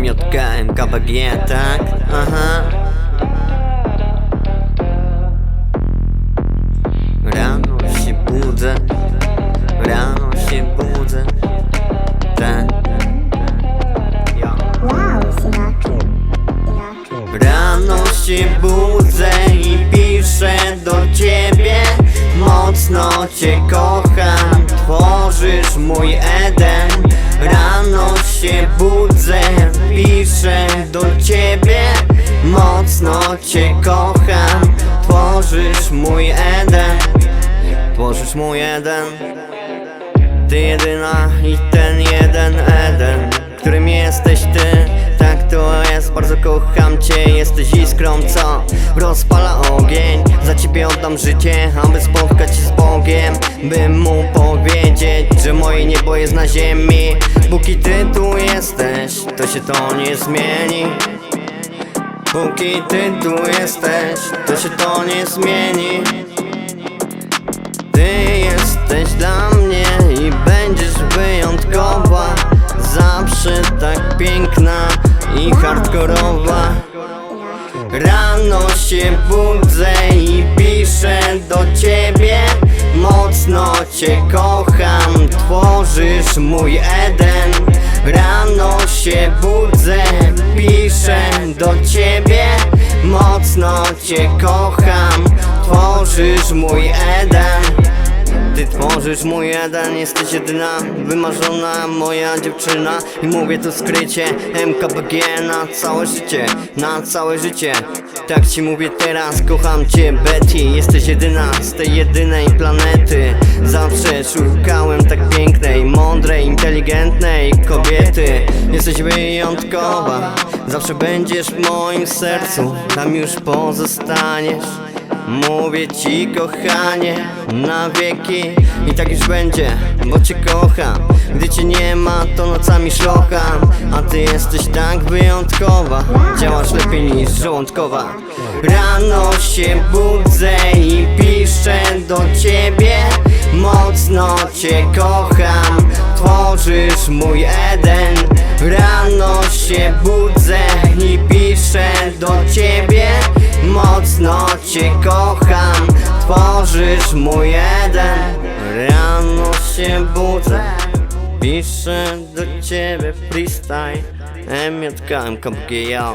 MJK, MKBG, tak? Aha. Rano się budzę Rano się budzę Tak. Rano się budzę i piszę do ciebie. Mocno cię kocham, do ciebie. Mocno cię kocham, tworzysz mój Eden. Tworzysz mój Eden. Ty jedyna i ten jeden Eden Którym jesteś ty. Tak to jest, bardzo kocham cię. Jesteś iskrą, co rozpala ogień. Za ciebie oddam życie, aby spotkać się z Bogiem. Bym mu powiedzieć, że moje niebo jest na ziemi. Póki ty tu jesteś, to się to nie zmieni. Póki ty tu jesteś, to się to nie zmieni. Ty jesteś dla mnie i będziesz wyjątkowa. Zawsze tak piękna i hardkorowa. Rano się budzę i piszę do ciebie. Mocno cię kocham, tworzysz mój Eden. Rano się budzę, piszę do ciebie. Mocno cię kocham, tworzysz mój Eden. Ty tworzysz mój jeden, jesteś jedyna Wymarzona moja dziewczyna. I mówię to skrycie MKBG na całe życie Na całe życie. Tak ci mówię teraz, kocham cię Betty. Jesteś jedyna z tej jedynej planety. Zawsze szukałem tak mądrej, inteligentnej kobiety. Jesteś wyjątkowa Zawsze będziesz w moim sercu. Tam już pozostaniesz Mówię ci kochanie na wieki. I tak już będzie, bo cię kocham. Gdy cię nie ma to nocami szlocham. A ty jesteś tak wyjątkowa Działasz lepiej niż żołądkowa. Rano się budzę i piszę do ciebie. Mocno cię kocham Tworzysz mój Eden. Rano się budzę i piszę do ciebie. Mocno cię kocham. Tworzysz mój Eden. Rano się budzę. Piszę do ciebie. Freestyle. MJK, MKBG, yo